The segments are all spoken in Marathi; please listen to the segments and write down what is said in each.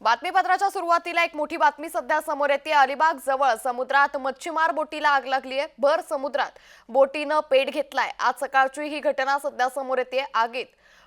बातमीपत्राच्या सुरुवातीला एक मोठी बातमी सध्या समोर येते. अलिबाग जवळ समुद्रात मच्छीमार बोटीला आग लागली आहे भर समुद्रात बोटीनं पेट घेतलाय. आज सकाळची ही घटना सध्या समोर येते. आगीत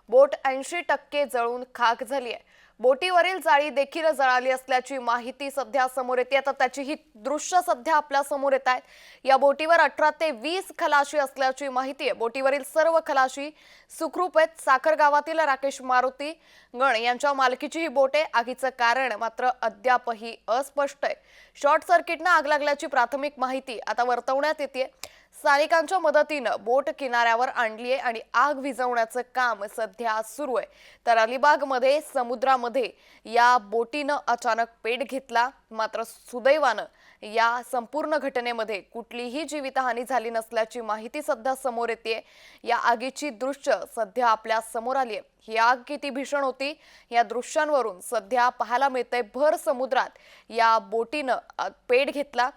बोट ऐंशी टक्के जळून खाक झाली आहे बोटीवरील जाळी देखील जळाली असल्याची माहिती सध्या समोर येते. आता त्याची ही दृश्य सध्या आपल्यासमोर येत आहेत. या बोटीवर अठरा ते वीस खलाशी असल्याची माहिती आहे. बोटीवरील सर्व खलाशी सुखरूप आहेत. साखर गावातील राकेश मारुती गण यांच्या मालकीची ही बोट आहे. आगीचं कारण मात्र अद्यापही अस्पष्ट आहे. शॉर्ट सर्किटनं आग लागल्याची प्राथमिक माहिती आता वर्तवण्यात येते. स्थानिकांच्या मदतीनं बोट किनाऱ्यावर आणली आहे आणि आग विझवण्याचं काम सध्या सुरू आहे. तर अलिबागमध्ये समुद्रामध्ये या बोटीनं अचानक पेट घेतला. मात्र सुदैवानं या संपूर्ण घटनेमध्ये कुठलीही जीवितहानी झाली नसल्याची माहिती सध्या समोर येते या आगीची दृश्य सध्या आपल्यासमोर आली आहे ही आग किती भीषण होती या दृश्यांवरून सध्या पाहायला मिळतंय भर समुद्रात या बोटीनं पेट घेतला.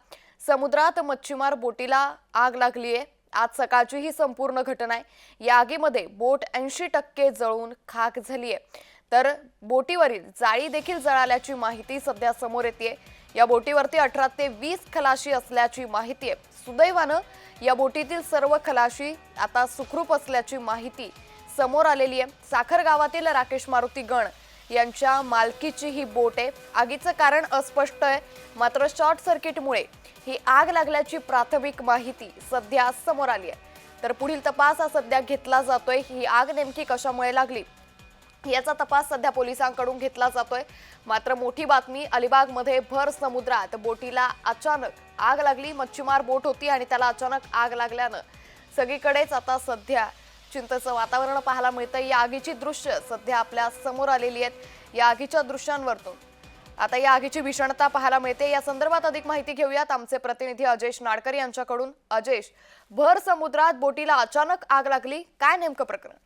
समुद्रात मच्छीमार बोटीला आग लागली आहे आज सकाळची ही संपूर्ण घटना आहे. या आगीमध्ये बोट ऐंशी टक्के जळून खाक झाली आहे तर बोटीवरील जाळी देखील जळाल्याची माहिती सध्या समोर येते या बोटीवरती अठरा ते वीस खलाशी असल्याची माहिती आहे. सुदैवानं या बोटीतील सर्व खलाशी आता सुखरूप असल्याची माहिती समोर आलेली आहे. साखर गावातील राकेश मारुती गण यांच्या मालकीची ही बोट आहे. आगीचं कारण अस्पष्ट आहे. मात्र शॉर्ट सर्किटमुळे ही आग लागल्याची प्राथमिक माहिती सध्या समोर आली आहे. तर पुढील तपास हा सध्या घेतला जातोय. ही आग नेमकी कशामुळे लागली? याचा तपास सध्या पोलिसांकडून घेतला जातोय. मात्र मोठी बातमी अलिबागमध्ये भर समुद्रात बोटीला अचानक आग लागली. मच्छीमार बोट होती आणि त्याला अचानक आग लागल्यानं सगळीकडेच आता सध्या चिंतेचं वातावरण पाहायला मिळतं या आगीची दृश्य सध्या आपल्यासमोर आलेली आहेत. या आगीच्या दृश्यांवरतून. आता या आगीची भीषणता पाहायला मिळते. या संदर्भात अधिक माहिती घेऊयात आमचे प्रतिनिधी अजेश नाडकर यांच्याकडून. अजेश भर समुद्रात बोटीला अचानक आग लागली. काय नेमकं प्रकरण?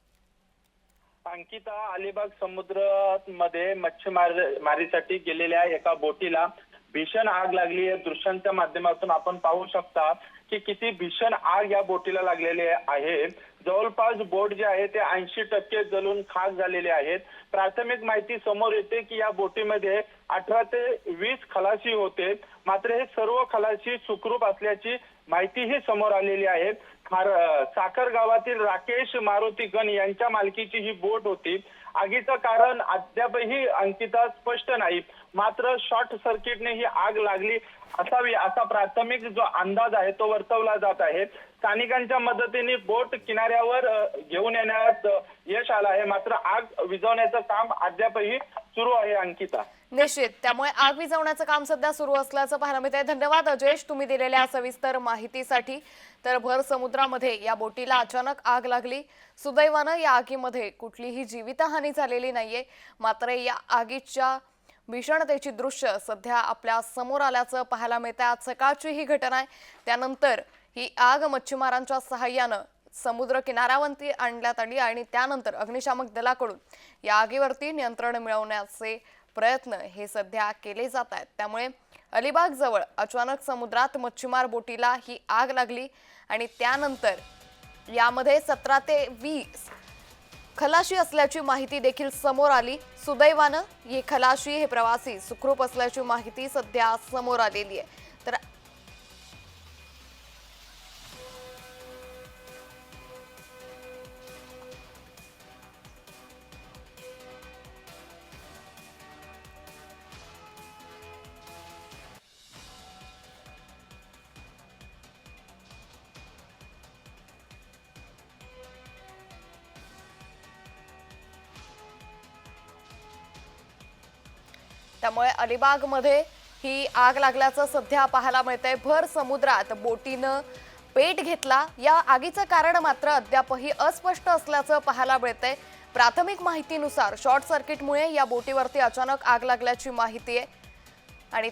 अंकिता अलिबाग समुद्रामध्ये मध्ये मच्छीमार मारीसाठी गेलेल्या एका बोटीला भीषण आग लागली. आहे दृश्यांच्या माध्यमातून आपण पाहू शकता की किती भीषण आग या बोटीला लागलेली आहे. जवळपास बोट जे आहे ते ऐंशी टक्के जलून खाक झालेले आहेत. प्राथमिक माहिती समोर येते की या बोटीमध्ये अठरा ते वीस खलाशी होते. मात्र हे सर्व खलाशी सुखरूप असल्याची माहितीही समोर आलेली आहे. खार साखर गावातील राकेश मारुती गण यांच्या मालकीची ही बोट होती. आगीचं कारण अद्यापही अंकिता स्पष्ट नाही. मात्र शॉर्ट सर्किटने ही आग लागली असावी असा प्राथमिक जो अंदाज आहे तो वर्तवला जात आहे. स्थानिकांच्या मदतीने बोट किनाऱ्यावर घेऊन येण्यात यश आलं आहे. मात्र आग विझवण्याचं काम अद्यापही सुरू आहे अंकिता. निश्चित. त्यामुळे आग विझवण्याचं काम सध्या सुरू असल्याचं पाहायला मिळत आहे धन्यवाद अजयश तुम्ही दिलेल्या सविस्तर माहितीसाठी. तर भर समुद्रामध्ये या बोटीला अचानक आग लागली. सुदैवानं या आगीमध्ये कुठलीही जीवितहानी झालेली नाहीये. मात्र या आगीच्या भीषणतेची दृश्य सध्या आपल्यासमोर आल्याचं पाहायला मिळतं आज सकाळची ही घटना आहे. त्यानंतर ही आग मच्छीमारांच्या सहाय्यानं समुद्र किनाऱ्यावरती आणण्यात आली आणि त्यानंतर अग्निशामक दलाकडून या आगीवरती नियंत्रण मिळवण्याचे प्रयत्न हे सध्या केले जात आहेत. त्यामुळे अलिबाग जवळ अचानक समुद्रात मच्छीमार बोटीला ही आग लागली आणि त्यानंतर यामध्ये सतरा ते वीस खलाशी असल्याची माहिती देखील समोर आली. सुदैवानं हे खलाशी हे प्रवासी सुखरूप असल्याची माहिती सध्या समोर आलेली आहे. त्यामुळे अलिबागमध्ये ही आग लागल्याचं सध्या पाहायला मिळतंय. भर समुद्रात बोटीनं पेट घेतला. या आगीचं कारण मात्र अद्यापही अस्पष्ट असल्याचं पाहायला मिळतंय. प्राथमिक माहितीनुसार शॉर्ट सर्किटमुळे या बोटीवरती अचानक आग लागल्याची माहिती आहे. आणि